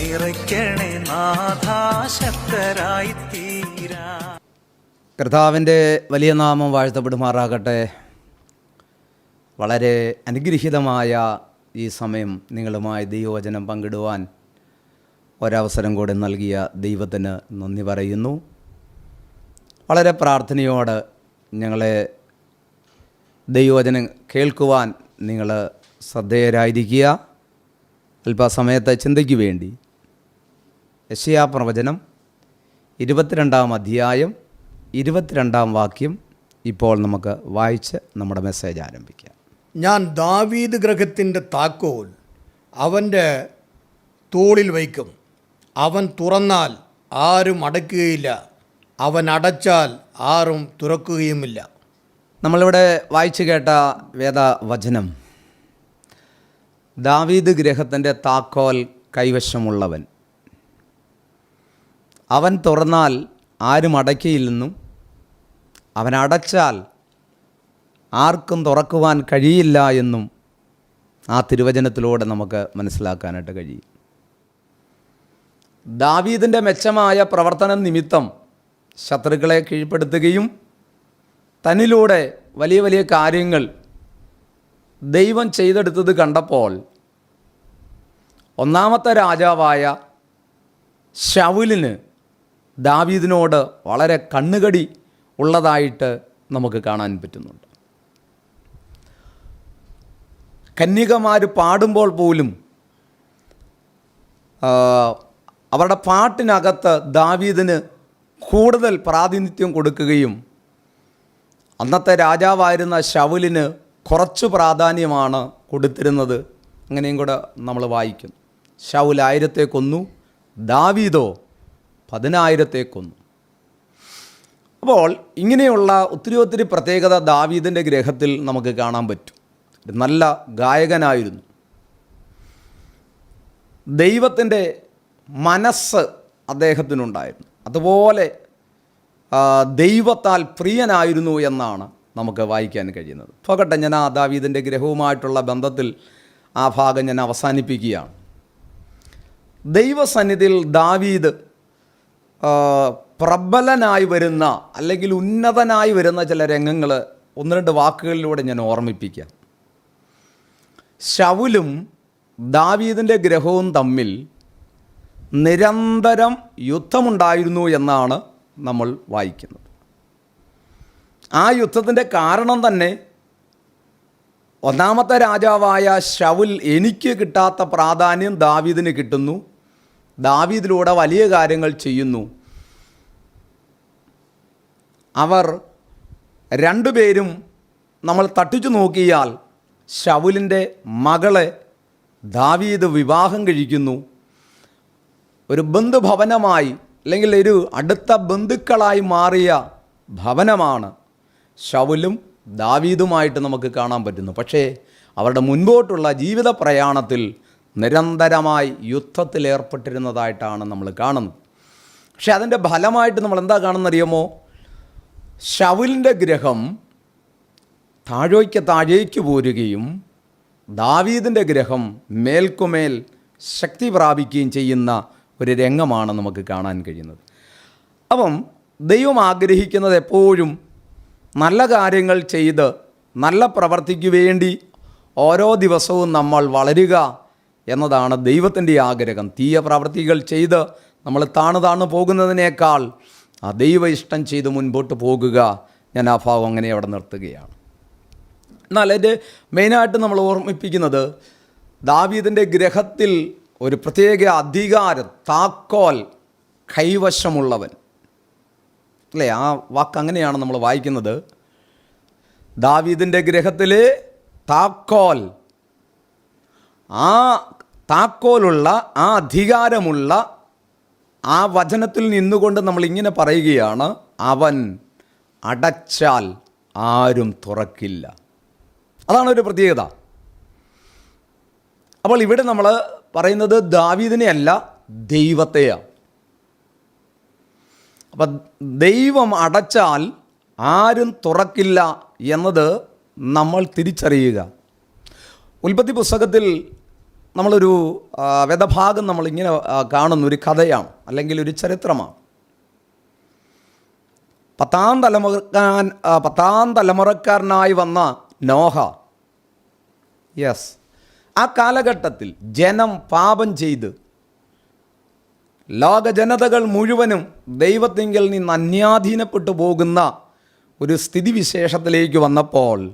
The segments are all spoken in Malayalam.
തീരാ കർത്താവിന്റെ വലിയ നാമം വാഴ്ത്തപ്പെടുമാറാകട്ടെ. വളരെ അനുഗ്രഹീതമായ ഈ സമയം നിങ്ങളുമായി ദൈവവചനം പങ്കിടുവാൻ ഒരവസരം കൂടെ നൽകിയ ദൈവത്തിന് നന്ദി പറയുന്നു. വളരെ പ്രാർത്ഥനയോട് ഞങ്ങളെ ദൈവവചനം കേൾക്കുവാൻ നിങ്ങൾ ശ്രദ്ധേയരായിരിക്കുക. അല്പസമയത്തെ ചിന്തയ്ക്ക് വേണ്ടി യശയാ പ്രവചനം ഇരുപത്തിരണ്ടാം അധ്യായം ഇരുപത്തിരണ്ടാം വാക്യം ഇപ്പോൾ നമുക്ക് വായിച്ച് നമ്മുടെ മെസ്സേജ് ആരംഭിക്കാം. ഞാൻ ദാവീദ് ഗ്രഹത്തിന്റെ താക്കോൽ അവന്റെ തോളിൽ വയ്ക്കും. അവൻ തുറന്നാൽ ആരും അടയ്ക്കുകയില്ല അവൻ അടച്ചാൽ ആരും തുറക്കുകയുമില്ല. നമ്മളിവിടെ വായിച്ചു കേട്ട വേദവചനം ദാവീദ് ഗ്രഹത്തിന്റെ താക്കോൽ കൈവശമുള്ളവൻ അവൻ തുറന്നാൽ ആരും അടയ്ക്കയില്ലെന്നും അവൻ അടച്ചാൽ ആർക്കും തുറക്കുവാൻ കഴിയില്ല എന്നും ആ തിരുവചനത്തിലൂടെ നമുക്ക് മനസ്സിലാക്കാനായിട്ട് കഴിയും. ദാവീദിന്റെ മെച്ചമായ പ്രവർത്തന നിമിത്തം ശത്രുക്കളെ കീഴ്പ്പെടുത്തുകയും തന്നിലൂടെ വലിയ വലിയ കാര്യങ്ങൾ ദൈവം ചെയ്തെടുത്തത് കണ്ടപ്പോൾ ഒന്നാമത്തെ രാജാവായ ഷൗലിന് ദാവീദിനോട് വളരെ കണ്ണുകടി ഉള്ളതായിട്ട് നമുക്ക് കാണാൻ പറ്റുന്നുണ്ട്. കന്യകമാർ പാടുമ്പോൾ പോലും അവരുടെ പാട്ടിനകത്ത് ദാവീദിന് കൂടുതൽ പ്രാതിനിധ്യം കൊടുക്കുകയും അന്നത്തെ രാജാവായിരുന്ന ഷൗലിന് കുറച്ച് പ്രാധാന്യമാണ് കൊടുത്തിരുന്നത്. അങ്ങനെയും കൂടെ നമ്മൾ വായിക്കും. ഷൗൽ ആയിരത്തെ കൊന്നു ദാവീദോ പതിനായിരത്തെ കൊന്നു. അപ്പോൾ ഇങ്ങനെയുള്ള ഒത്തിരി ഒത്തിരി പ്രത്യേകത ദാവീദിന്റെ ഗ്രഹത്തിൽ നമുക്ക് കാണാൻ പറ്റും. നല്ല ഗായകനായിരുന്നു. ദൈവത്തിന്റെ മനസ്സ് അദ്ദേഹത്തിനുണ്ടായിരുന്നു. അതുപോലെ ദൈവത്താൽ പ്രിയനായിരുന്നു എന്നാണ് നമുക്ക് വായിക്കാൻ കഴിയുന്നത്. പോകട്ടെ ഞാൻ ആ ദാവീദിന്റെ ഗ്രഹവുമായിട്ടുള്ള ബന്ധത്തിൽ ആ ഭാഗം ഞാൻ അവസാനിപ്പിക്കുകയാണ്. ദൈവസന്നിധിയിൽ ദാവീദ് പ്രബലനായി വരുന്ന അല്ലെങ്കിൽ ഉന്നതനായി വരുന്ന ചില രംഗങ്ങൾ ഒന്ന് രണ്ട് വാക്കുകളിലൂടെ ഞാൻ ഓർമ്മിപ്പിക്കാം. ശൗലും ദാവീദിന്റെ ഗ്രഹവും തമ്മിൽ നിരന്തരം യുദ്ധമുണ്ടായിരുന്നു എന്നാണ് നമ്മൾ വായിക്കുന്നത്. ആ യുദ്ധത്തിന്റെ കാരണം തന്നെ ഒന്നാമത്തെ രാജാവായ ശൗൽ എനിക്ക് കിട്ടാത്ത പ്രാധാന്യം ദാവീദിന് കിട്ടുന്നു. ദാവീദിലൂടെ വലിയ കാര്യങ്ങൾ ചെയ്യുന്നു. അവർ രണ്ടുപേരും നമ്മൾ തട്ടിച്ചു നോക്കിയാൽ ഷൗലിന്റെ മകളെ ദാവീദ് വിവാഹം കഴിക്കുന്നു. ഒരു ബന്ധുഭവനമായി അല്ലെങ്കിൽ ഒരു അടുത്ത ബന്ധുക്കളായി മാറിയ ഭവനമാണ് ഷൗലും ദാവീദുമായിട്ട് നമുക്ക് കാണാൻ പറ്റുന്നു. പക്ഷേ അവരുടെ മുൻപോട്ടുള്ള ജീവിത പ്രയാണത്തിൽ നിരന്തരമായി യുദ്ധത്തിലേർപ്പെട്ടിരുന്നതായിട്ടാണ് നമ്മൾ കാണുന്നത്. പക്ഷേ അതിന്റെ ഫലമായിട്ട് നമ്മൾ എന്താ കാണുന്നറിയാമോ? ശൗലിന്റെ ഗ്രഹം താഴേക്ക് താഴേക്ക് പോരുകയും ദാവീദിന്റെ ഗ്രഹം മേൽക്കുമേൽ ശക്തി പ്രാപിക്കുകയും ചെയ്യുന്ന ഒരു രംഗമാണ് നമുക്ക് കാണാൻ കഴിയുന്നത്. അപ്പം ദൈവം ആഗ്രഹിക്കുന്നത് എപ്പോഴും നല്ല കാര്യങ്ങൾ ചെയ്ത് നല്ല പ്രവർത്തിക്ക് വേണ്ടി ഓരോ ദിവസവും നമ്മൾ വളരുക എന്നതാണ് ദൈവത്തിന്റെ ആഗ്രഹം. തീയ പ്രവൃത്തികൾ ചെയ്ത് നമ്മൾ താണു താണു പോകുന്നതിനേക്കാൾ ആ ദൈവ ഇഷ്ടം ചെയ്ത് മുൻപോട്ട് പോകുക ഞാൻ ആ ഭാഗം അങ്ങനെ അവിടെ നിർത്തുകയാണ്. എന്നാൽ അതിന്റെ മെയിനായിട്ട് നമ്മൾ ഓർമ്മിപ്പിക്കുന്നത് ദാവീദിന്റെ ഗ്രഹത്തിൽ ഒരു പ്രത്യേക അധികാരം താക്കോൽ കൈവശമുള്ളവൻ. അല്ലേ? ആ വാക്ക് അങ്ങനെയാണ് നമ്മൾ വായിക്കുന്നത്. ദാവീദിന്റെ ഗ്രഹത്തിലെ താക്കോൽ ആ താക്കോലുള്ള ആ അധികാരമുള്ള ആ വചനത്തിൽ നിന്നുകൊണ്ട് നമ്മൾ ഇങ്ങനെ പറയുകയാണ് അവൻ അടച്ചാൽ ആരും തുറക്കില്ല. അതാണ് ഒരു പ്രത്യേകത. അപ്പോൾ ഇവിടെ നമ്മൾ പറയുന്നത് ദാവീദിനെയല്ല ദൈവത്തെയാണ് അപ്പം ദൈവം അടച്ചാൽ ആരും തുറക്കില്ല എന്നത് നമ്മൾ തിരിച്ചറിയുക. ഉൽപ്പത്തി പുസ്തകത്തിൽ നമ്മളൊരു വേദഭാഗം നമ്മളിങ്ങനെ കാണുന്ന ഒരു കഥയാണ് അല്ലെങ്കിൽ ഒരു ചരിത്രമാണ്. പത്താം തലമുറക്കാൻ പത്താം തലമുറക്കാരനായി വന്ന നോഹ. യെസ്. ആ കാലഘട്ടത്തിൽ ജനം പാപം ചെയ്ത് ലോക ജനതകൾ മുഴുവനും ദൈവത്തിങ്കിൽ നിന്ന് അന്യാധീനപ്പെട്ടു പോകുന്ന ഒരു സ്ഥിതിവിശേഷത്തിലേക്ക് വന്നപ്പോൾ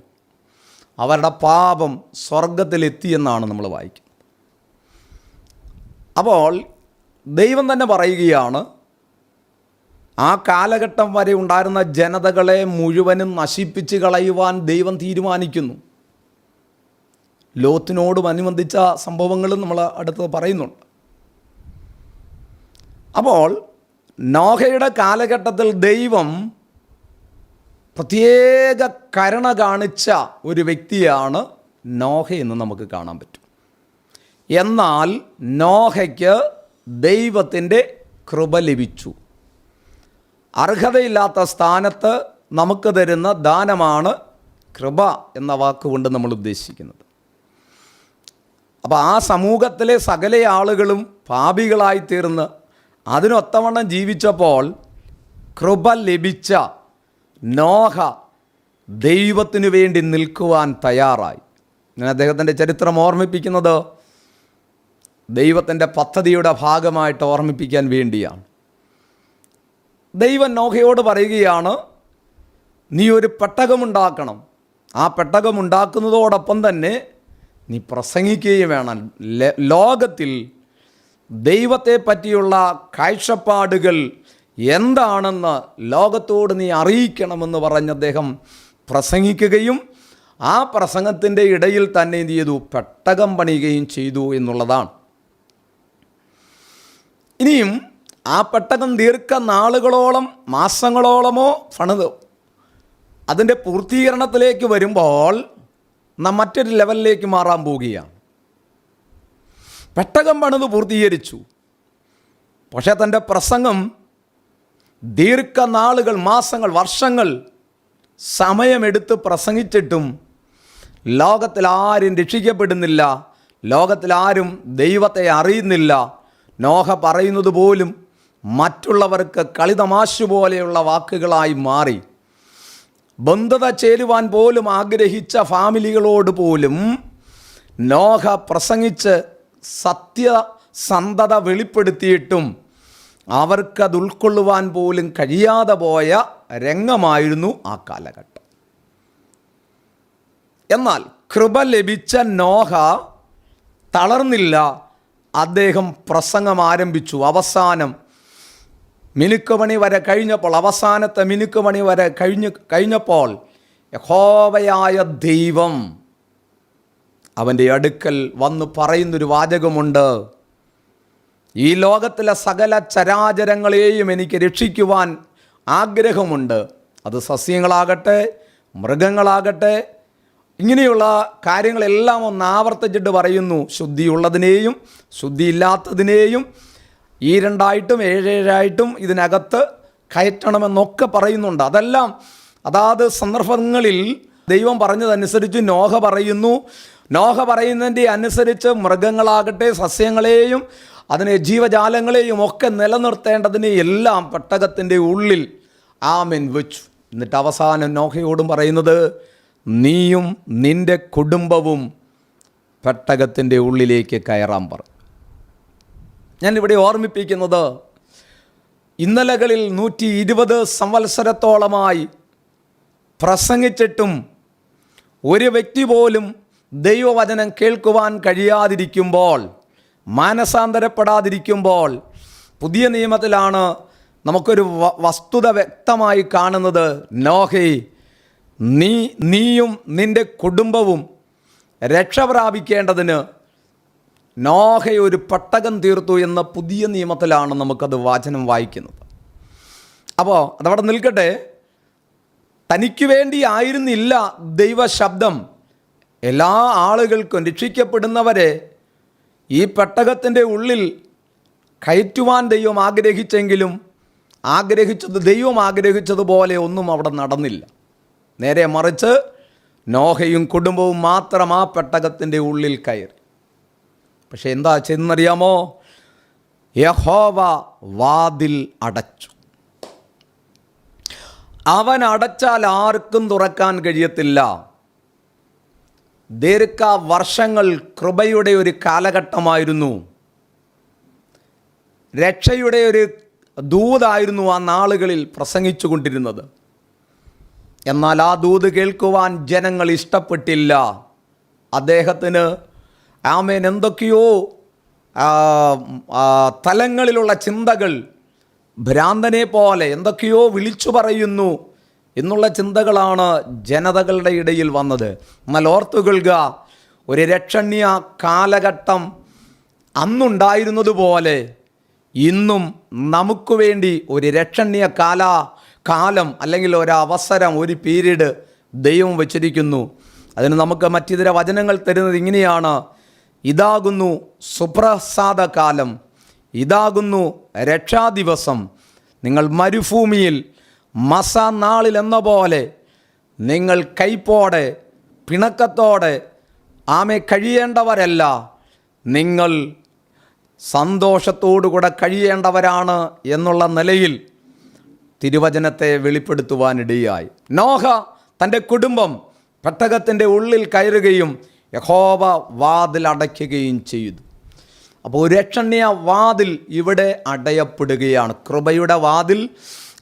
അവരുടെ പാപം സ്വർഗത്തിലെത്തിയെന്നാണ് നമ്മൾ വായിക്കുന്നത്. അപ്പോൾ ദൈവം തന്നെ പറയുകയാണ് ആ കാലഘട്ടം വരെ ഉണ്ടായിരുന്ന ജനതകളെ മുഴുവനും നശിപ്പിച്ച് കളയുവാൻ ദൈവം തീരുമാനിക്കുന്നു. ലോത്തിനോടും അനുബന്ധിച്ച സംഭവങ്ങളും നമ്മൾ അടുത്ത് പറയുന്നുണ്ട്. അപ്പോൾ നോഹയുടെ കാലഘട്ടത്തിൽ ദൈവം പ്രത്യേക കരുണ കാണിച്ച ഒരു വ്യക്തിയാണ് നോഹ എന്ന് നമുക്ക് കാണാൻ പറ്റും. എന്നാൽ നോഹയ്ക്ക് ദൈവത്തിന്റെ കൃപ ലഭിച്ചു. അർഹതയില്ലാത്ത സ്ഥാനത്ത് നമുക്ക് തരുന്ന ദാനമാണ് കൃപ എന്ന വാക്കുകൊണ്ട് നമ്മൾ ഉദ്ദേശിക്കുന്നത്. അപ്പോൾ ആ സമൂഹത്തിലെ സകല ആളുകളും പാപികളായി തീർന്ന് അതിനൊത്തവണ്ണം ജീവിച്ചപ്പോൾ കൃപ ലഭിച്ച നോഹ ദൈവത്തിനു വേണ്ടി നിൽക്കുവാൻ തയ്യാറായി. ഞാൻ അദ്ദേഹത്തിന്റെ ചരിത്രം ഓർമ്മിപ്പിക്കുന്നത് ദൈവത്തിന്റെ പദ്ധതിയുടെ ഭാഗമായിട്ട് ഓർമ്മിപ്പിക്കാൻ വേണ്ടിയാണ്. ദൈവം നോഹയോട് പറയുകയാണ് നീ ഒരു പെട്ടകമുണ്ടാക്കണം ആ പെട്ടകമുണ്ടാക്കുന്നതോടൊപ്പം തന്നെ നീ പ്രസംഗിക്കുകയും വേണം. ലോകത്തിൽ ദൈവത്തെ പറ്റിയുള്ള കാഴ്ചപ്പാടുകൾ എന്താണെന്ന് ലോകത്തോട് നീ അറിയിക്കണമെന്ന് പറഞ്ഞ് അദ്ദേഹം പ്രസംഗിക്കുകയും ആ പ്രസംഗത്തിന്റെ ഇടയിൽ തന്നെ എന്ത് ചെയ്തു പെട്ടകം പണിയുകയും ചെയ്തു എന്നുള്ളതാണ്. ഇനിയും ആ പെട്ടകം ദീർഘ നാളുകളോളം മാസങ്ങളോളമോ പണിത് അതിന്റെ പൂർത്തീകരണത്തിലേക്ക് വരുമ്പോൾ നാം മറ്റൊരു ലെവലിലേക്ക് മാറാൻ പോവുകയാണ്. പെട്ടകം പണിത് പൂർത്തീകരിച്ചു. പക്ഷേ തന്റെ പ്രസംഗം ദീർഘനാളുകൾ മാസങ്ങൾ വർഷങ്ങൾ സമയമെടുത്ത് പ്രസംഗിച്ചിട്ടും ലോകത്തിൽ ആരും രക്ഷിക്കപ്പെടുന്നില്ല ലോകത്തിൽ ആരും ദൈവത്തെ അറിയുന്നില്ല നോഹ പറയുന്നത് പോലും മറ്റുള്ളവർക്ക് കളിതമാശു പോലെയുള്ള വാക്കുകളായി മാറി. ബന്ധത ചേരുവാൻ പോലും ആഗ്രഹിച്ച ഫാമിലികളോട് പോലും നോഹ പ്രസംഗിച്ച് സത്യസന്ധത വെളിപ്പെടുത്തിയിട്ടും അവർക്കത് ഉൾക്കൊള്ളുവാൻ പോലും കഴിയാതെ പോയ രംഗമായിരുന്നു ആ കാലഘട്ടം. എന്നാൽ കൃപ ലഭിച്ച നോഹ തളർന്നില്ല. അദ്ദേഹം പ്രസംഗം ആരംഭിച്ചു. അവസാനം മിനുക്കുമണി വരെ കഴിഞ്ഞപ്പോൾ അവസാനത്തെ മിനുക്കുമണി വരെ കഴിഞ്ഞ് കഴിഞ്ഞപ്പോൾ യഹോവയായ ദൈവം അവന്റെ അടുക്കൽ വന്ന് പറയുന്നൊരു വാചകമുണ്ട്. ഈ ലോകത്തിലെ സകല ചരാചരങ്ങളെയും എനിക്ക് രക്ഷിക്കുവാൻ ആഗ്രഹമുണ്ട്. അത് സസ്യങ്ങളാകട്ടെ മൃഗങ്ങളാകട്ടെ ഇങ്ങനെയുള്ള കാര്യങ്ങളെല്ലാം ഒന്ന് ആവർത്തിച്ചിട്ട് പറയുന്നു. ശുദ്ധിയുള്ളതിനെയും ശുദ്ധിയില്ലാത്തതിനെയും ഈ രണ്ടായിട്ടും ഏഴേഴായിട്ടും ഇതിനകത്ത് കയറ്റണമെന്നൊക്കെ പറയുന്നുണ്ട്. അതെല്ലാം അതാത് സന്ദർഭങ്ങളിൽ ദൈവം പറഞ്ഞതനുസരിച്ച് നോഹ പറയുന്നു. നോഹ പറയുന്നതിന്റെ അനുസരിച്ച് മൃഗങ്ങളാകട്ടെ സസ്യങ്ങളെയും അതിനെ ജീവജാലങ്ങളെയും ഒക്കെ നിലനിർത്തേണ്ടതിന് എല്ലാം പെട്ടകത്തിന്റെ ഉള്ളിൽ ആമിൻ വെച്ചു. എന്നിട്ട് അവസാനം നോഹയോടും പറയുന്നത് നീയും നിന്റെ കുടുംബവും പെട്ടകത്തിന്റെ ഉള്ളിലേക്ക് കയറാൻ പറഞ്ഞു ഞാനിവിടെ ഓർമ്മിപ്പിക്കുന്നത് ഇന്നലകളിൽ നൂറ്റി ഇരുപത് സംവത്സരത്തോളമായി പ്രസംഗിച്ചിട്ടും ഒരു വ്യക്തി പോലും ദൈവവചനം കേൾക്കുവാൻ കഴിയാതിരിക്കുമ്പോൾ മാനസാന്തരപ്പെടാതിരിക്കുമ്പോൾ പുതിയ നിയമത്തിലാണ് നമുക്കൊരു വസ്തുത വ്യക്തമായി കാണുന്നത്. നോഹേ നീ നീയും നിന്റെ കുടുംബവും രക്ഷ പ്രാപിക്കേണ്ടതിന് നോഹ ഒരു പട്ടകം തീർത്തു എന്ന പുതിയ നിയമത്തിലാണ് നമുക്കത് വാചനം വായിക്കുന്നത്. അപ്പോൾ അതവിടെ നിൽക്കട്ടെ. തനിക്ക് വേണ്ടി ആയിരുന്നില്ല ദൈവശബ്ദം. എല്ലാ ആളുകൾക്കും രക്ഷിക്കപ്പെടുന്നവരെ ഈ പെട്ടകത്തിന്റെ ഉള്ളിൽ കയറ്റുവാൻ ദൈവം ആഗ്രഹിച്ചെങ്കിലും ആഗ്രഹിച്ചത് ദൈവം ആഗ്രഹിച്ചതുപോലെ ഒന്നും അവിടെ നടന്നില്ല. നേരെ മറിച്ച് നോഹയും കുടുംബവും മാത്രം ആ പെട്ടകത്തിന്റെ ഉള്ളിൽ കയറി. പക്ഷെ എന്താ ചെയ്യുന്നറിയാമോ യഹോവ വാതിൽ അടച്ചു. അവൻ അടച്ചാൽ ആർക്കും തുറക്കാൻ കഴിയത്തില്ല. ദീർഘ വർഷങ്ങൾ കൃപയുടെ ഒരു കാലഘട്ടമായിരുന്നു. രക്ഷയുടെ ഒരു ദൂതായിരുന്നു ആ നാളുകളിൽ പ്രസംഗിച്ചു കൊണ്ടിരുന്നത് എന്നാൽ ആ ദൂത് കേൾക്കുവാൻ ജനങ്ങൾ ഇഷ്ടപ്പെട്ടില്ല. അദ്ദേഹത്തിന് ആമേൻ എന്തൊക്കെയോ തലങ്ങളിലുള്ള ചിന്തകൾ ഭ്രാന്തനെ പോലെ എന്തൊക്കെയോ വിളിച്ചു പറയുന്നു എന്നുള്ള ചിന്തകളാണ് ജനതകളുടെ ഇടയിൽ വന്നത്. എന്നാൽ ഓർത്തുകൊള്ളുക ഒരു രക്ഷണ്യ കാലഘട്ടം അന്നുണ്ടായിരുന്നതുപോലെ ഇന്നും നമുക്ക് വേണ്ടി ഒരു രക്ഷണ്യ കാല കാലം അല്ലെങ്കിൽ ഒരവസരം ഒരു പീരീഡ് ദൈവം വച്ചിരിക്കുന്നു. അതിന് നമുക്ക് മറ്റിതര വചനങ്ങൾ തരുന്നത് ഇങ്ങനെയാണ്. ഇതാകുന്നു സുപ്രസാദ കാലം. ഇതാകുന്നു രക്ഷാദിവസം. നിങ്ങൾ മരുഭൂമിയിൽ മസനാളിൽ എന്ന പോലെ നിങ്ങൾ കൈപ്പോടെ പിണക്കത്തോടെ ആമെ കഴിയേണ്ടവരല്ല. നിങ്ങൾ സന്തോഷത്തോടുകൂടെ കഴിയേണ്ടവരാണ് എന്നുള്ള നിലയിൽ തിരുവചനത്തെ വെളിപ്പെടുത്തുവാനിടയായി. നോഹ തന്റെ കുടുംബം പെട്ടകത്തിന്റെ ഉള്ളിൽ കയറുകയും യഹോവ വാതിൽ അടയ്ക്കുകയും ചെയ്തു. അപ്പോൾ ഒരു രക്ഷണ്യ വാതിൽ ഇവിടെ അടയപ്പെടുകയാണ്. കൃപയുടെ വാതിൽ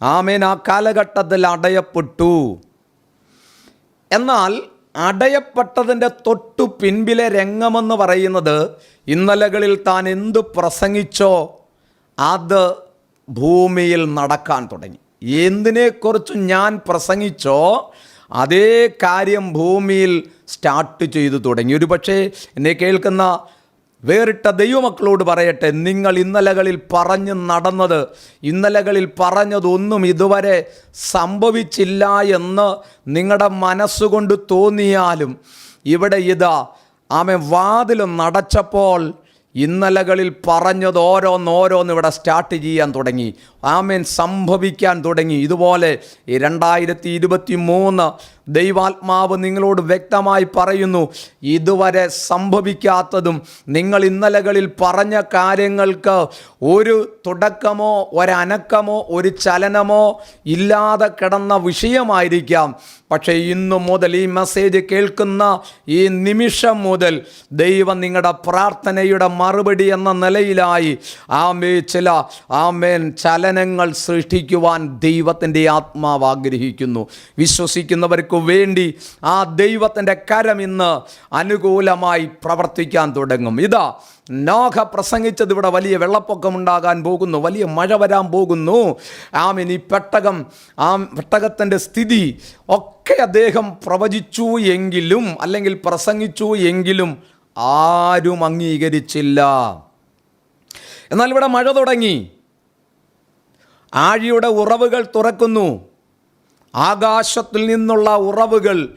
ആമേൻ ആ കാലഘട്ടത്തിൽ അടയപ്പെട്ടു. എന്നാൽ അടയപ്പെട്ടതിന്റെ തൊട്ടു പിൻപിലെ രംഗമെന്ന് പറയുന്നത് ഇന്നലകളിൽ താൻ എന്തു പ്രസംഗിച്ചോ അത് ഭൂമിയിൽ നടക്കാൻ തുടങ്ങി. എന്തിനെക്കുറിച്ച് ഞാൻ പ്രസംഗിച്ചോ അതേ കാര്യം ഭൂമിയിൽ സ്റ്റാർട്ട് ചെയ്തു തുടങ്ങി. ഒരു പക്ഷേ എന്നെ കേൾക്കുന്ന വേറിട്ട ദൈവമക്കളോട് പറയട്ടെ നിങ്ങൾ ഇന്നലകളിൽ പറഞ്ഞു നടന്നത് ഇന്നലകളിൽ പറഞ്ഞതൊന്നും ഇതുവരെ സംഭവിച്ചില്ല എന്ന് നിങ്ങളുടെ മനസ്സുകൊണ്ട് തോന്നിയാലും ഇവിടെ ഇതാ ആമെ വാതിലും നടച്ചപ്പോൾ ഇന്നലകളിൽ പറഞ്ഞത് ഓരോന്നോരോന്ന് ഇവിടെ സ്റ്റാർട്ട് ചെയ്യാൻ തുടങ്ങി. ആമേൻ സംഭവിക്കാൻ തുടങ്ങി. ഇതുപോലെ രണ്ടായിരത്തി ഇരുപത്തി മൂന്ന് ദൈവാത്മാവ് നിങ്ങളോട് വ്യക്തമായി പറയുന്നു ഇതുവരെ സംഭവിക്കാത്തതും നിങ്ങൾ ഇന്നലകളിൽ പറഞ്ഞ കാര്യങ്ങൾക്ക് ഒരു തുടക്കമോ ഒരനക്കമോ ഒരു ചലനമോ ഇല്ലാതെ കിടന്ന വിഷയമായിരിക്കാം. പക്ഷേ ഇന്നു മുതൽ ഈ മെസ്സേജ് കേൾക്കുന്ന ഈ നിമിഷം മുതൽ ദൈവം നിങ്ങളുടെ പ്രാർത്ഥനയുടെ മറുപടി എന്ന നിലയിലായി. ആമേ ചില ആമേൻ. ചലനങ്ങൾ സൃഷ്ടിക്കുവാൻ ദൈവത്തിന്റെ ആത്മാവ് ആഗ്രഹിക്കുന്നു. വിശ്വസിക്കുന്നവർക്ക് വേണ്ടി ആ ദൈവത്തിന്റെ കരം ഇന്ന് അനുകൂലമായി പ്രവർത്തിക്കാൻ തുടങ്ങും. ഇതാ നോഹ പ്രസംഗിച്ചത് ഇവിടെ വലിയ വെള്ളപ്പൊക്കമുണ്ടാകാൻ പോകുന്നു വലിയ മഴ വരാൻ പോകുന്നു. ആമിൻ ഈ പെട്ടകം ആ പെട്ടകത്തിന്റെ സ്ഥിതി ഒക്കെ അദ്ദേഹം പ്രവചിച്ചു എങ്കിലും അല്ലെങ്കിൽ പ്രസംഗിച്ചു എങ്കിലും ആരും അംഗീകരിച്ചില്ല. എന്നാൽ ഇവിടെ മഴ തുടങ്ങി. ആഴിയുടെ ഉറവുകൾ തുറക്കുന്നു. ആകാശത്തിൽ നിന്നുള്ള ഉറവുകൾ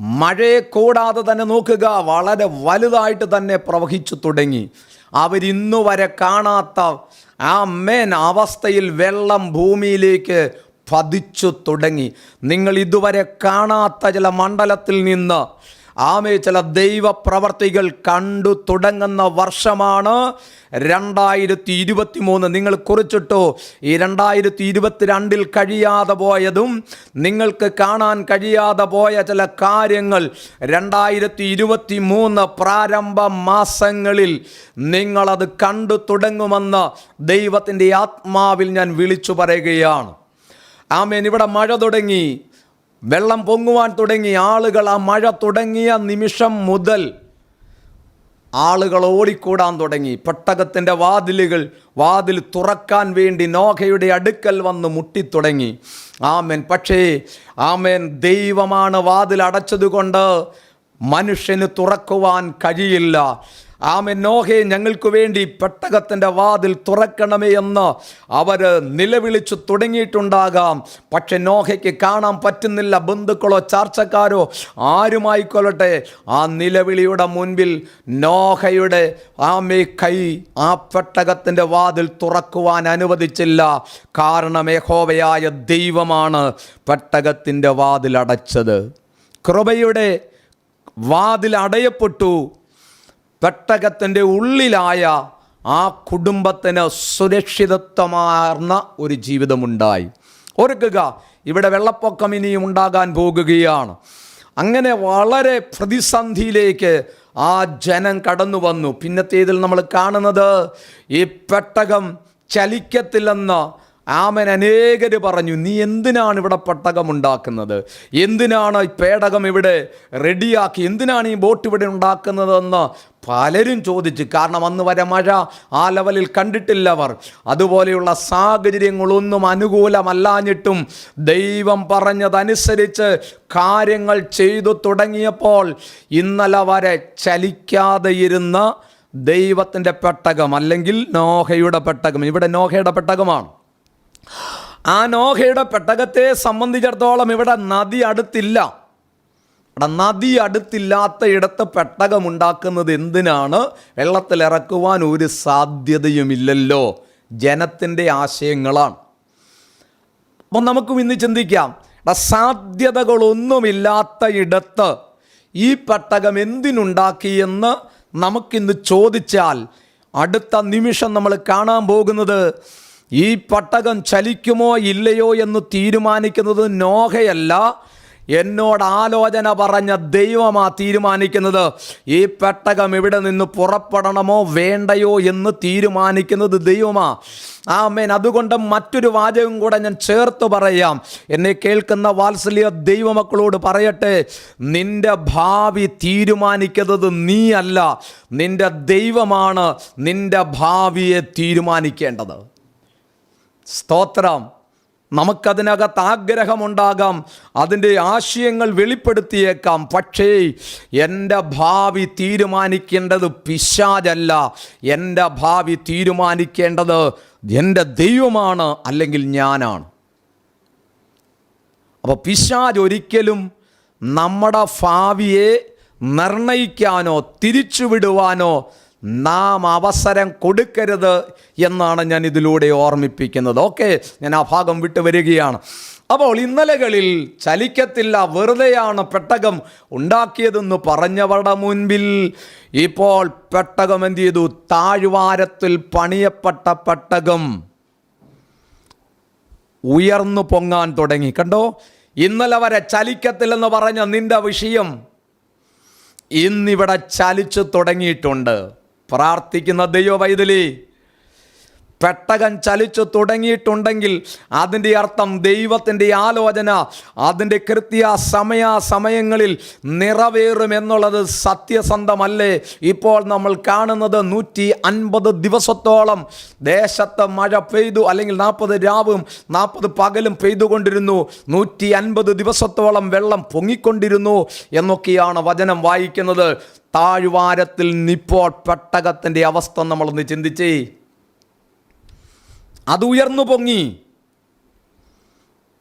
മഴയെ കൂടാതെ തന്നെ നോക്കുക. വളരെ വലുതായിട്ട് തന്നെ പ്രവഹിച്ചു തുടങ്ങി. അവരിന്നു വരെ കാണാത്ത ആ മേൻ അവസ്ഥയിൽ വെള്ളം ഭൂമിയിലേക്ക് പതിച്ചു തുടങ്ങി. നിങ്ങൾ ഇതുവരെ കാണാത്ത ചില മണ്ഡലത്തിൽ നിന്ന് ആമേ ചില ദൈവപ്രവർത്തികൾ കണ്ടു തുടങ്ങുന്ന വർഷമാണ് രണ്ടായിരത്തി ഇരുപത്തി മൂന്ന് നിങ്ങൾ കുറിച്ചിട്ടോ ഈ രണ്ടായിരത്തി ഇരുപത്തിരണ്ടിൽ കഴിയാതെ പോയതും നിങ്ങൾക്ക് കാണാൻ കഴിയാതെ പോയ ചില കാര്യങ്ങൾ രണ്ടായിരത്തി ഇരുപത്തി മൂന്ന് പ്രാരംഭ മാസങ്ങളിൽ നിങ്ങളത് കണ്ടു തുടങ്ങുമെന്ന് ദൈവത്തിന്റെ ആത്മാവിൽ ഞാൻ വിളിച്ചു പറയുകയാണ്. ആമേൻ. ഇവിടെ മഴ തുടങ്ങി. വെള്ളം പൊങ്ങുവാൻ തുടങ്ങി ആളുകൾ ആ മഴ തുടങ്ങിയ നിമിഷം മുതൽ ആളുകൾ ഓടിക്കൂടാൻ തുടങ്ങി. പെട്ടകത്തിന്റെ വാതിലുകൾ വാതിൽ തുറക്കാൻ വേണ്ടി നോഹയുടെ അടുക്കൽ വന്ന് മുട്ടിത്തുടങ്ങി. ആമേൻ. പക്ഷേ ആമേൻ ദൈവമാണ് വാതിൽ അടച്ചതുകൊണ്ട് മനുഷ്യന് തുറക്കുവാൻ കഴിയില്ല. ആമേൻ. നോഹെ ഞങ്ങൾക്ക് വേണ്ടി പെട്ടകത്തിന്റെ വാതിൽ തുറക്കണമേ എന്ന് അവർ നിലവിളിച്ചു തുടങ്ങിയിട്ടുണ്ടാകാം. പക്ഷെ നോഹയ്ക്ക് കാണാൻ പറ്റുന്നില്ല. ബന്ധുക്കളോ ചാർച്ചക്കാരോ ആരുമായിക്കൊള്ളട്ടെ. ആ നിലവിളിയുടെ മുൻപിൽ നോഹയുടെ ആമേ കൈ ആ പെട്ടകത്തിന്റെ വാതിൽ തുറക്കുവാൻ അനുവദിച്ചില്ല. കാരണം യഹോവയായ ദൈവമാണ് പെട്ടകത്തിന്റെ വാതിൽ അടച്ചത്. കൃപയുടെ വാതിൽ അടയപ്പെട്ടു. പെട്ടകത്തിന്റെ ഉള്ളിലായ ആ കുടുംബത്തിന് സുരക്ഷിതത്വമാർന്ന ഒരു ജീവിതമുണ്ടായി. ഓർക്കുക ഇവിടെ വെള്ളപ്പൊക്കം ഇനിയും ഉണ്ടാകാൻ പോകുകയാണ്. അങ്ങനെ വളരെ പ്രതിസന്ധിയിലേക്ക് ആ ജനം കടന്നു വന്നു. പിന്നത്തേതിൽ നമ്മൾ കാണുന്നത് ഈ പെട്ടകം ചലിക്കത്തില്ലെന്ന് ആമൻ അനേകർ പറഞ്ഞു നീ എന്തിനാണ് ഇവിടെ പട്ടകം ഉണ്ടാക്കുന്നത്? എന്തിനാണ് പേടകം ഇവിടെ റെഡിയാക്കി എന്തിനാണ് ഈ ബോട്ട് ഇവിടെ ഉണ്ടാക്കുന്നതെന്ന് പലരും ചോദിച്ചു. കാരണം അന്ന് വരെ മഴ ആ ലെവലിൽ കണ്ടിട്ടില്ല അവർ. അതുപോലെയുള്ള സാഹചര്യങ്ങളൊന്നും അനുകൂലമല്ലാഞ്ഞിട്ടും ദൈവം പറഞ്ഞതനുസരിച്ച് കാര്യങ്ങൾ ചെയ്തു തുടങ്ങിയപ്പോൾ ഇന്നലെ വരെ ചലിക്കാതെ ഇരുന്ന ദൈവത്തിന്റെ പെട്ടകം അല്ലെങ്കിൽ നോഹയുടെ പെട്ടകം. ഇവിടെ നോഹയുടെ പെട്ടകമാണ്. ആ നോഹയുടെ പെട്ടകത്തെ സംബന്ധിച്ചിടത്തോളം ഇവിടെ നദി അടുത്തില്ല. ഇവിടെ നദി അടുത്തില്ലാത്ത ഇടത്ത് പെട്ടകമുണ്ടാക്കുന്നത് എന്തിനാണ്? വെള്ളത്തിലിറക്കുവാൻ ഒരു സാധ്യതയുമില്ലല്ലോ. ജനത്തിന്റെ ആശയങ്ങളാണ്. അപ്പം നമുക്കും ഇന്ന് ചിന്തിക്കാം. സാധ്യതകളൊന്നുമില്ലാത്ത ഇടത്ത് ഈ പെട്ടകം എന്തിനുണ്ടാക്കിയെന്ന് നമുക്കിന്ന് ചോദിച്ചാൽ അടുത്ത നിമിഷം നമ്മൾ കാണാൻ പോകുന്നത് ഈ പട്ടകം ചലിക്കുമോ ഇല്ലയോ എന്ന് തീരുമാനിക്കുന്നത് നോഹയല്ല. എന്നോട് ആലോചന പറഞ്ഞ ദൈവമാ തീരുമാനിക്കുന്നത്. ഈ പെട്ടകം ഇവിടെ നിന്ന് പുറപ്പെടണമോ വേണ്ടയോ എന്ന് തീരുമാനിക്കുന്നത് ദൈവമാ. ആമേൻ. അതുകൊണ്ട് മറ്റൊരു വാചകം കൂടെ ഞാൻ ചേർത്ത് പറയാം. എന്നെ കേൾക്കുന്ന വാത്സല്യ ദൈവമക്കളോട് പറയട്ടെ. നിന്റെ ഭാവി തീരുമാനിക്കുന്നത് നീയല്ല നിന്റെ ദൈവമാണ് നിന്റെ ഭാവിയെ തീരുമാനിക്കേണ്ടത്. സ്തോത്രം. നമുക്കതിനകത്ത് ആഗ്രഹമുണ്ടാകാം. അതിന്റെ ആശയങ്ങൾ വെളിപ്പെടുത്തിയേക്കാം. പക്ഷേ എന്റെ ഭാവി തീരുമാനിക്കേണ്ടത് പിശാചല്ല. എന്റെ ഭാവി തീരുമാനിക്കേണ്ടത് എന്റെ ദൈവമാണ് അല്ലെങ്കിൽ ഞാനാണ്. അപ്പോൾ പിശാജ് ഒരിക്കലും നമ്മുടെ ഭാവിയെ നിർണയിക്കാനോ തിരിച്ചുവിടുവാനോ നാം അവസരം കൊടുക്കരുത് എന്നാണ് ഞാൻ ഇതിലൂടെ ഓർമ്മിപ്പിക്കുന്നത്. ഓക്കെ ഞാൻ ആ ഭാഗം വിട്ടു വരികയാണ്. അപ്പോൾ ഇന്നലകളിൽ ചലിക്കത്തില്ല വെറുതെയാണ് പെട്ടകം ഉണ്ടാക്കിയതെന്ന് പറഞ്ഞവരുടെ മുൻപിൽ ഇപ്പോൾ പെട്ടകം എന്ത് ചെയ്തു? താഴ്വാരത്തിൽ പണിയപ്പെട്ട പെട്ടകം ഉയർന്നു പൊങ്ങാൻ തുടങ്ങി. കണ്ടോ? ഇന്നലെ വരെ ചലിക്കത്തില്ലെന്ന് പറഞ്ഞ നിന്റെ വിഷയം ഇന്നിവിടെ ചലിച്ചു തുടങ്ങിയിട്ടുണ്ട്. പ്രാർത്ഥിക്കുന്ന ദൈവവൈതലി. പെട്ടകം ചലിച്ചു തുടങ്ങിയിട്ടുണ്ടെങ്കിൽ അതിന്റെ അർത്ഥം ദൈവത്തിന്റെ ആലോചന അതിന്റെ കൃത്യ സമയ സമയങ്ങളിൽ നിറവേറും എന്നുള്ളത് സത്യസന്ധമല്ലേ? ഇപ്പോൾ നമ്മൾ കാണുന്നത് നൂറ്റി അൻപത് ദിവസത്തോളം ദേശത്ത് മഴ പെയ്തു അല്ലെങ്കിൽ നാൽപ്പത് രാവും നാൽപ്പത് പകലും പെയ്തുകൊണ്ടിരുന്നു. നൂറ്റി അൻപത് ദിവസത്തോളം വെള്ളം പൊങ്ങിക്കൊണ്ടിരുന്നു എന്നൊക്കെയാണ് വചനം വായിക്കുന്നത്. താഴ്വാരത്തിൽ നിപ്പോൾ പെട്ടകത്തിന്റെ അവസ്ഥ നമ്മളൊന്ന് ചിന്തിച്ചേ. അത് ഉയർന്നു പൊങ്ങി.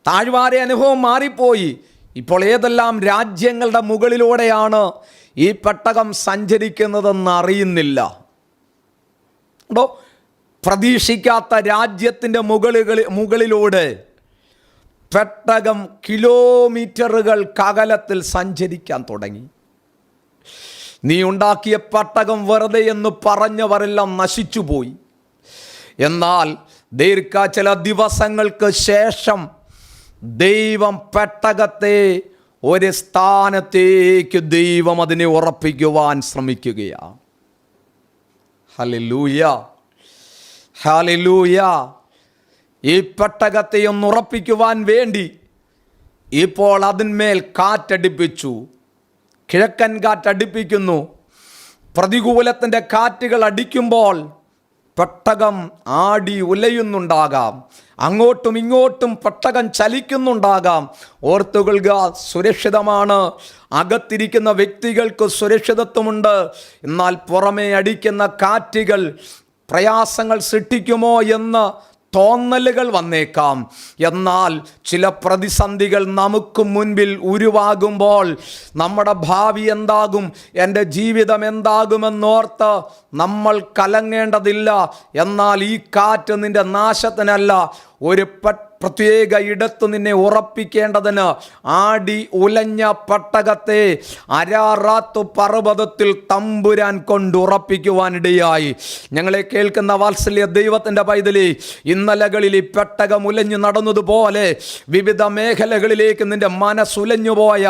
താഴ്വാര അനുഭവം മാറിപ്പോയി. ഇപ്പോൾ ഏതെല്ലാം രാജ്യങ്ങളുടെ മുകളിലൂടെയാണ് ഈ പെട്ടകം സഞ്ചരിക്കുന്നതെന്ന് അറിയുന്നില്ല. ഉണ്ടോ? പ്രതീക്ഷിക്കാത്ത രാജ്യത്തിന്റെ മുകളിൽ മുകളിലൂടെ പെട്ടകം കിലോമീറ്ററുകൾ കകലത്തിൽ സഞ്ചരിക്കാൻ തുടങ്ങി. നീ ഉണ്ടാക്കിയ പട്ടകം വെറുതെ എന്ന് പറഞ്ഞവരെല്ലാം നശിച്ചുപോയി. എന്നാൽ ദീർഘ ചില ദിവസങ്ങൾക്ക് ശേഷം ദൈവം പെട്ടകത്തെ ഒരു സ്ഥാനത്തേക്ക് ദൈവം അതിനെ ഉറപ്പിക്കുവാൻ ശ്രമിക്കുകയാണ് ഹലിലൂയ ഹലിലൂയ ഈ പെട്ടകത്തെ ഒന്ന് ഉറപ്പിക്കുവാൻ വേണ്ടി ഇപ്പോൾ അതിന്മേൽ കാറ്റടിപ്പിച്ചു. കിഴക്കൻ കാറ്റ് അടുപ്പിക്കുന്നു. പ്രതികൂലത്തിന്റെ കാറ്റുകൾ അടിക്കുമ്പോൾ പെട്ടകം ആടി ഉലയുന്നുണ്ടാകാം. അങ്ങോട്ടും ഇങ്ങോട്ടും പെട്ടകം ചലിക്കുന്നുണ്ടാകാം. ഓർത്തുകൊള്ളുക സുരക്ഷിതമാണ്. അകത്തിരിക്കുന്ന വ്യക്തികൾക്ക് സുരക്ഷിതത്വമുണ്ട്. എന്നാൽ പുറമേ അടിക്കുന്ന കാറ്റുകൾ പ്രയാസങ്ങൾ സൃഷ്ടിക്കുമോ എന്ന് തോന്നലുകൾ വന്നേക്കാം. എന്നാൽ ചില പ്രതിസന്ധികൾ നമുക്ക് മുൻപിൽ ഉരുവാകുമ്പോൾ നമ്മുടെ ഭാവി എന്താകും? എന്റെ ജീവിതം എന്താകുമെന്നോർത്ത് നമ്മൾ കലങ്ങേണ്ടതില്ല. എന്നാൽ ഈ കാറ്റ് നിന്റെ നാശത്തിനല്ല ഒരു പെ- പ്രത്യേക ഇടത്ത് നിന്നെ ഉറപ്പിക്കേണ്ടതിന് ആടി ഉലഞ്ഞ പട്ടകത്തെ അരാറാത്തു പർവതത്തിൽ തമ്പുരാൻ കൊണ്ടുറപ്പിക്കുവാനിടയായി ഞങ്ങളെ കേൾക്കുന്ന വാത്സല്യ ദൈവത്തിന്റെ പൈതലി ഇന്നലകളിൽ ഈ പെട്ടകം ഉലഞ്ഞു നടന്നതുപോലെ വിവിധ മേഖലകളിലേക്ക് നിന്റെ മനസ്സുലഞ്ഞുപോയ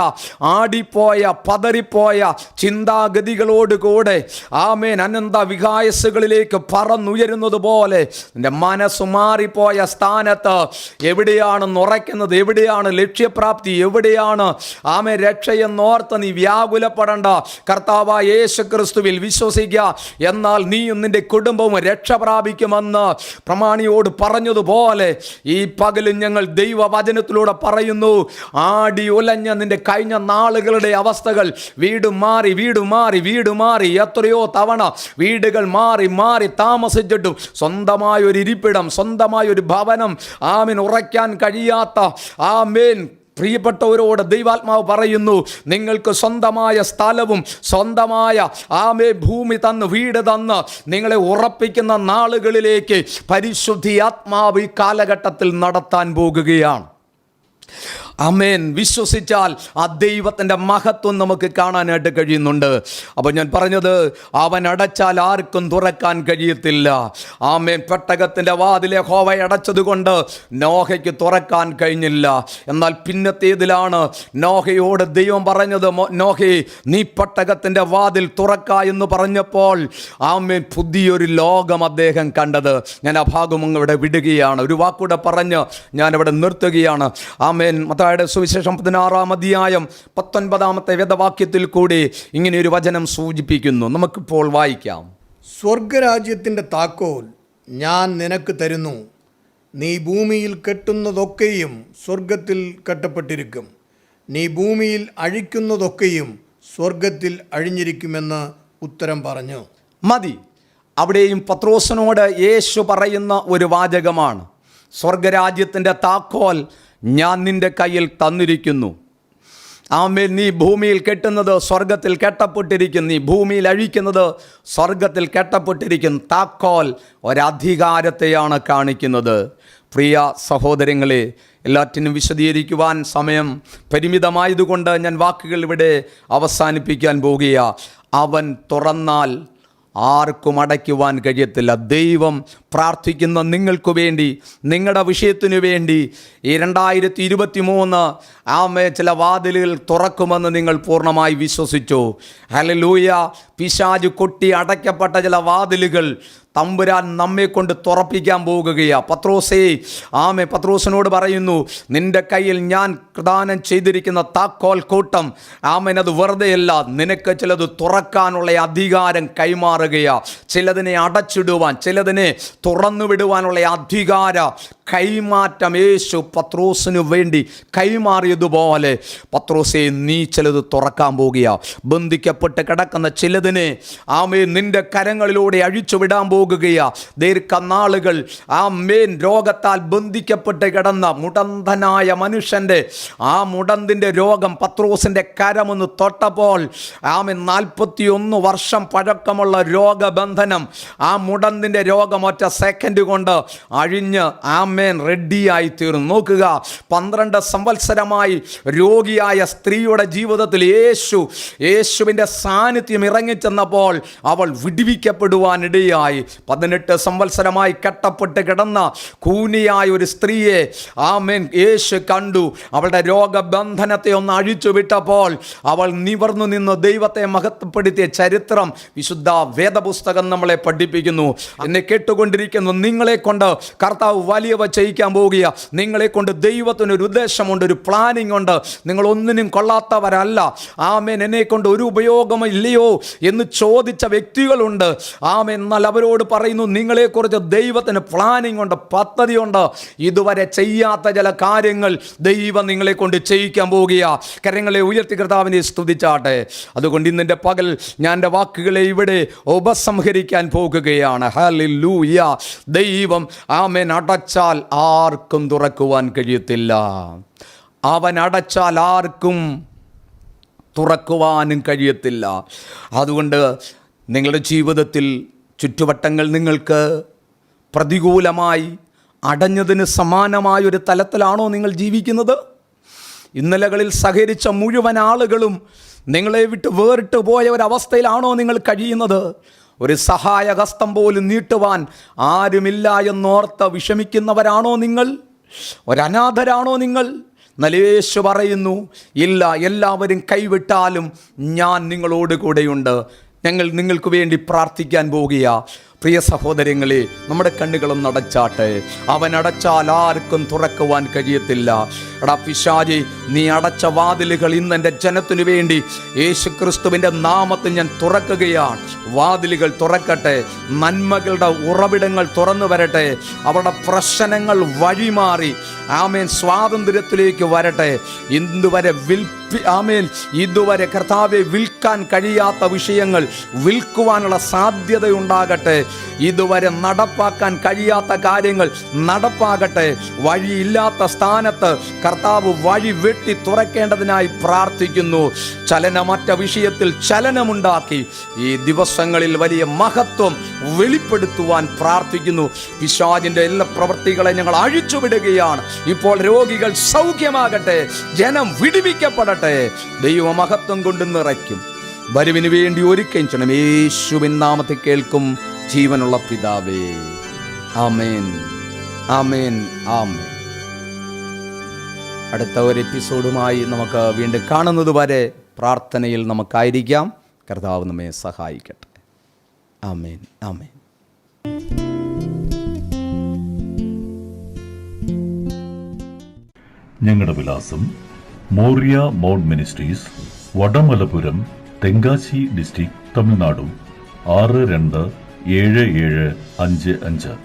ആടിപ്പോയ പതറിപ്പോയ ചിന്താഗതികളോടുകൂടെ ആമേൻ അനന്ത വികായസുകളിലേക്ക് പറന്നുയരുന്നത് പോലെ നിന്റെ മനസ്സ് മാറിപ്പോയ സ്ഥാനത്ത് എവിടെയാണ് നുറയ്ക്കുന്നത് എവിടെയാണ് ലക്ഷ്യപ്രാപ്തി? എവിടെയാണ്? ആമേ രക്ഷയെന്നോർത്ത് നീ വ്യാകുലപ്പെടേണ്ട. കർത്താവ് യേശു ക്രിസ്തുവിൽ വിശ്വസിക്കുക എന്നാൽ നീയും നിന്റെ കുടുംബവും രക്ഷ പ്രാപിക്കുമെന്ന് പ്രമാണിയോട് പറഞ്ഞതുപോലെ ഈ പകലും ഞങ്ങൾ ദൈവവചനത്തിലൂടെ പറയുന്നു. ആടി ഉലഞ്ഞ നിന്റെ കഴിഞ്ഞ നാളുകളുടെ അവസ്ഥകൾ വീട് മാറി വീട് മാറി വീട് മാറി. എത്രയോ തവണ വീടുകൾ മാറി മാറി താമസിച്ചിട്ടും സ്വന്തമായ ഒരു ഇരിപ്പിടം സ്വന്തമായ ഒരു ഭവനം ആമീൻ ഉറയ്ക്കാൻ കഴിയാത്ത ആ ആമേൻ പ്രിയപ്പെട്ടവരോട് ദൈവാത്മാവ് പറയുന്നു നിങ്ങൾക്ക് സ്വന്തമായ സ്ഥലവും സ്വന്തമായ ആമേ ഭൂമി തന്ന് വീട് തന്ന് നിങ്ങളെ ഉറപ്പിക്കുന്ന നാളുകളിലേക്ക് പരിശുദ്ധി ആത്മാവ് ഈ കാലഘട്ടത്തിൽ നടത്താൻ പോകുകയാണ്. അമേൻ വിശ്വസിച്ചാൽ ആ ദൈവത്തിന്റെ മഹത്വം നമുക്ക് കാണാനായിട്ട് കഴിയുന്നുണ്ട്. അപ്പോൾ ഞാൻ പറഞ്ഞത് അവൻ അടച്ചാൽ ആർക്കും തുറക്കാൻ കഴിയത്തില്ല. ആമേൻ. പെട്ടകത്തിന്റെ വാതിലെ ഹോവ അടച്ചതുകൊണ്ട് നോഹയ്ക്ക് തുറക്കാൻ കഴിഞ്ഞില്ല. എന്നാൽ പിന്നത്തേതിലാണ് നോഹയോട് ദൈവം പറഞ്ഞത് "മോ- നീ പെട്ടകത്തിന്റെ വാതിൽ തുറക്ക എന്ന് പറഞ്ഞപ്പോൾ ആമേൻ പുതിയൊരു ലോകം അദ്ദേഹം കണ്ടത്. ഞാൻ ആ ഭാഗം ഇവിടെ വിടുകയാണ്. ഒരു വാക്കൂടെ പറഞ്ഞ് ഞാനിവിടെ നിർത്തുകയാണ്. ആമേൻ. മത്തായുടെ സുവിശേഷം പതിനാറാം അധ്യായം പത്തൊൻപതാമത്തെ വേദവാക്യത്തിൽ കൂടി ഇങ്ങനെ ഒരു വചനം സൂചിപ്പിക്കുന്നു. നമുക്കിപ്പോൾ വായിക്കാം. സ്വർഗരാജ്യത്തിന്റെ താക്കോൽ ഞാൻ നിനക്ക് തരുന്നു. നീ ഭൂമിയിൽ കെട്ടുന്നതൊക്കെയും സ്വർഗത്തിൽ കെട്ടപ്പെട്ടിരിക്കും. നീ ഭൂമിയിൽ അഴിക്കുന്നതൊക്കെയും സ്വർഗത്തിൽ അഴിഞ്ഞിരിക്കുമെന്ന് ഉത്തരം പറഞ്ഞു. മതി. അവിടെയും പത്രോസിനോട് യേശു പറയുന്ന ഒരു വാചകമാണ്. സ്വർഗരാജ്യത്തിന്റെ താക്കോൽ ഞാൻ നിന്റെ കയ്യിൽ തന്നിരിക്കുന്നു. ആമേൽ നീ ഭൂമിയിൽ കെട്ടുന്നത് സ്വർഗത്തിൽ കെട്ടപ്പെട്ടിരിക്കുന്നു. നീ ഭൂമിയിൽ അഴിക്കുന്നത് സ്വർഗത്തിൽ കെട്ടപ്പെട്ടിരിക്കുന്നു. താക്കോൽ ഒരധികാരത്തെയാണ് കാണിക്കുന്നത്. പ്രിയ സഹോദരങ്ങളെ എല്ലാറ്റിനും വിശദീകരിക്കുവാൻ സമയം പരിമിതമായതുകൊണ്ട് ഞാൻ വാക്കുകൾ ഇവിടെ അവസാനിപ്പിക്കാൻ പോകുക അവൻ തുറന്നാൽ ആർക്കും അടയ്ക്കുവാൻ കഴിയത്തില്ല. ദൈവം പ്രാർത്ഥിക്കുന്ന നിങ്ങൾക്കു വേണ്ടി നിങ്ങളുടെ വിഷയത്തിനു വേണ്ടി ഈ രണ്ടായിരത്തി ഇരുപത്തി മൂന്ന് ആമേ ചില വാതിലുകൾ തുറക്കുമെന്ന് നിങ്ങൾ പൂർണമായി വിശ്വസിച്ചു. ഹലലൂയ പിശാജ് കൊട്ടി അടയ്ക്കപ്പെട്ട ചില വാതിലുകൾ തമ്പുരാൻ നമ്മെ കൊണ്ട് തുറപ്പിക്കാൻ പോകുകയാണ് പത്രോസേ ആമേ പത്രോസിനോട് പറയുന്നു നിന്റെ കയ്യിൽ ഞാൻ പ്രദാനം ചെയ്തിരിക്കുന്ന താക്കോൽ കൂട്ടം ആമേനത് വെറുതെയല്ല നിനക്ക് ചിലത് തുറക്കാനുള്ള അധികാരം കൈമാറുകയാണ് ചിലതിനെ അടച്ചിടുവാൻ ചിലതിനെ തുറന്നു വിടുവാനുള്ള അധികാര കൈമാറ്റം യേശു പത്രോസിനു വേണ്ടി കൈമാറിയതുപോലെ. പത്രോസെ നീ ചിലത് തുറക്കാൻ പോകുക. ബന്ധിക്കപ്പെട്ട് കിടക്കുന്ന ചിലതിനെ ആമേ നിന്റെ കരങ്ങളിലൂടെ അഴിച്ചു വിടാൻ പോകുകയാ. ദീർഘനാളുകൾ ആ മേൻ രോഗത്താൽ ബന്ധിക്കപ്പെട്ട് കിടന്ന മുടന്തനായ മനുഷ്യന്റെ ആ മുടന്തിന്റെ രോഗം പത്രോസിന്റെ കരമൊന്ന് തൊട്ടപ്പോൾ ആമേൻ നാൽപ്പത്തിയൊന്ന് വർഷം പഴക്കമുള്ള രോഗബന്ധനം ആ മുടന്തിന്റെ രോഗം ഒറ്റ സെക്കൻഡ് കൊണ്ട് അഴിഞ്ഞ് ആമേൻ. റെഡിയായി തീർന്നു നോക്കുക. പന്ത്രണ്ട് സംവത്സരമായി രോഗിയായ സ്ത്രീയുടെ ജീവിതത്തിൽ യേശു യേശുവിന്റെ സാന്നിധ്യം ഇറങ്ങിച്ചെന്നപ്പോൾ അവൾ വിടിവിക്കപ്പെടുവാനിടയായി. പതിനെട്ട് സംവത്സരമായി കെട്ടപ്പെട്ട് കിടന്ന കൂനിയായ ഒരു സ്ത്രീയെ ആമേൻ യേശു കണ്ടു. അവളുടെ രോഗബന്ധനത്തെ ഒന്ന് അഴിച്ചു വിട്ടപ്പോൾ അവൾ നിവർന്നു നിന്ന് ദൈവത്തെ മഹത്വപ്പെടുത്തിയ ചരിത്രം വിശുദ്ധ വേദപുസ്തകം നമ്മളെ പഠിപ്പിക്കുന്നു. എന്നെ കേട്ടുകൊണ്ടിരിക്കുന്നു. നിങ്ങളെ കൊണ്ട് കർത്താവ് വലിയവ ദൈവ ചെയ്യിക്കാൻ പോവുക നിങ്ങളെ കൊണ്ട് ദൈവത്തിന് ഒരു ഉദ്ദേശമുണ്ട് ഒരു പ്ലാനിംഗ് ഉണ്ട്. നിങ്ങൾ ഒന്നിനും കൊള്ളാത്തവരല്ല. ആമേൻ. എന്നെ കൊണ്ട് ഒരു ഉപയോഗം ഇല്ലയോ എന്ന് ചോദിച്ച വ്യക്തികളുണ്ട്. ആമേൻ. എന്നാൽ അവരോട് പറയുന്നു നിങ്ങളെക്കുറിച്ച് ദൈവത്തിന് പ്ലാനിംഗ് ഉണ്ട് പദ്ധതിയുണ്ട് ഇതുവരെ ചെയ്യാത്ത ചില കാര്യങ്ങൾ ദൈവം നിങ്ങളെ കൊണ്ട് ചെയ്യിക്കാൻ പോവുകയാ. കരങ്ങളെ ഉയർത്തി കർത്താവിനെ സ്തുതിച്ചാട്ടെ. അതുകൊണ്ട് ഇന്നെ പകൽ ഞാൻ എന്റെ വാക്കുകളെ ഇവിടെ ഉപസംഹരിക്കാൻ പോകുകയാണ്. ഹല്ലേലൂയ ദൈവം ആമേൻ അടച്ചാൽ ആർക്കും തുറക്കുവാൻ കഴിയത്തില്ല. അവൻ അടച്ചാൽ ആർക്കും തുറക്കുവാനും കഴിയത്തില്ല. അതുകൊണ്ട് നിങ്ങളുടെ ജീവിതത്തിൽ ചുറ്റുവട്ടങ്ങൾ നിങ്ങൾക്ക് പ്രതികൂലമായി അടഞ്ഞതിന് സമാനമായൊരു തലത്തിലാണോ നിങ്ങൾ ജീവിക്കുന്നത്? ഇന്നലകളിൽ സഹകരിച്ച മുഴുവൻ ആളുകളും നിങ്ങളെ വിട്ട് വേറിട്ട് പോയ ഒരവസ്ഥയിലാണോ നിങ്ങൾ കഴിയുന്നത്? ഒരു സഹായഹസ്തം പോലും നീട്ടുവാൻ ആരുമില്ല എന്നോർത്ത് വിഷമിക്കുന്നവരാണോ നിങ്ങൾ? ഒരനാഥരാണോ നിങ്ങൾ? നലേശു പറയുന്നു ഇല്ല എല്ലാവരും കൈവിട്ടാലും ഞാൻ നിങ്ങളോട് കൂടെയുണ്ട്. ഞങ്ങൾ നിങ്ങൾക്ക് വേണ്ടി പ്രാർത്ഥിക്കാൻ പോകുക. പ്രിയ സഹോദരങ്ങളെ നമ്മുടെ കണ്ണുകളൊന്ന് അടച്ചാട്ടെ അവൻ അടച്ചാൽ ആർക്കും തുറക്കുവാൻ കഴിയത്തില്ല. എടാ പിശാജി നീ അടച്ച വാതിലുകൾ ഇന്ന് എന്റെ ജനത്തിനു വേണ്ടി യേശു ക്രിസ്തുവിന്റെ നാമത്തിൽ ഞാൻ തുറക്കുകയാണ്. വാതിലുകൾ തുറക്കട്ടെ നന്മകളുടെ ഉറവിടങ്ങൾ തുറന്നു വരട്ടെ അവരുടെ പ്രശ്നങ്ങൾ വഴിമാറി. ആമേൻ. സ്വാതന്ത്ര്യത്തിലേക്ക് വരട്ടെ. ഇന്നുവരെ വിൽ ആമേൻ. ഇതുവരെ കർത്താവെ വിൽക്കാൻ കഴിയാത്ത വിഷയങ്ങൾ വിൽക്കുവാനുള്ള സാധ്യതയുണ്ടാകട്ടെ. ഇതുവരെ നടപ്പാക്കാൻ കഴിയാത്ത കാര്യങ്ങൾ നടപ്പാകട്ടെ. വഴിയില്ലാത്ത സ്ഥാനത്ത് കർത്താവ് വഴി വെട്ടി തുറക്കേണ്ടതിനായി പ്രാർത്ഥിക്കുന്നു. ചലനമറ്റ വിഷയത്തിൽ ചലനമുണ്ടാക്കി. ഈ ദിവസങ്ങളിൽ വലിയ മഹത്വം വെളിപ്പെടുത്തുവാൻ പ്രാർത്ഥിക്കുന്നു. പിശാജിന്റെ എല്ലാ പ്രവൃത്തികളെ ഞങ്ങൾ അഴിച്ചുവിടുകയാണ്. ഇപ്പോൾ രോഗികൾ സൗഖ്യമാകട്ടെ. ജനം വിടുവിക്കപ്പെടട്ടെ. ദൈവമഹത്വം കൊണ്ട് നിറയ്ക്കും. വരുവിന് വേണ്ടി ഒരുക്കം ചെയ്യണം. യേശുവിൻ നാമത്തെ കേൾക്കും. ജീവനുള്ള പിതാവേ. ആമേൻ. ആമേൻ. ആമേൻ. അടുത്ത ഒരു എപ്പിസോഡുമായി നമുക്ക് വീണ്ടും കാണുന്നത് വരെ പ്രാർത്ഥനയിൽ നമുക്കായിരിക്കാം. കർത്താവ് നമ്മെ സഹായിക്കട്ടെ. ആമേൻ. ആമേൻ. ഞങ്ങളുടെ വിലാസം Moriah mount ministries Vadamalapuram Tenkasi district തമിഴ്നാടും ആറ് രണ്ട് 예를 예를 언제 언제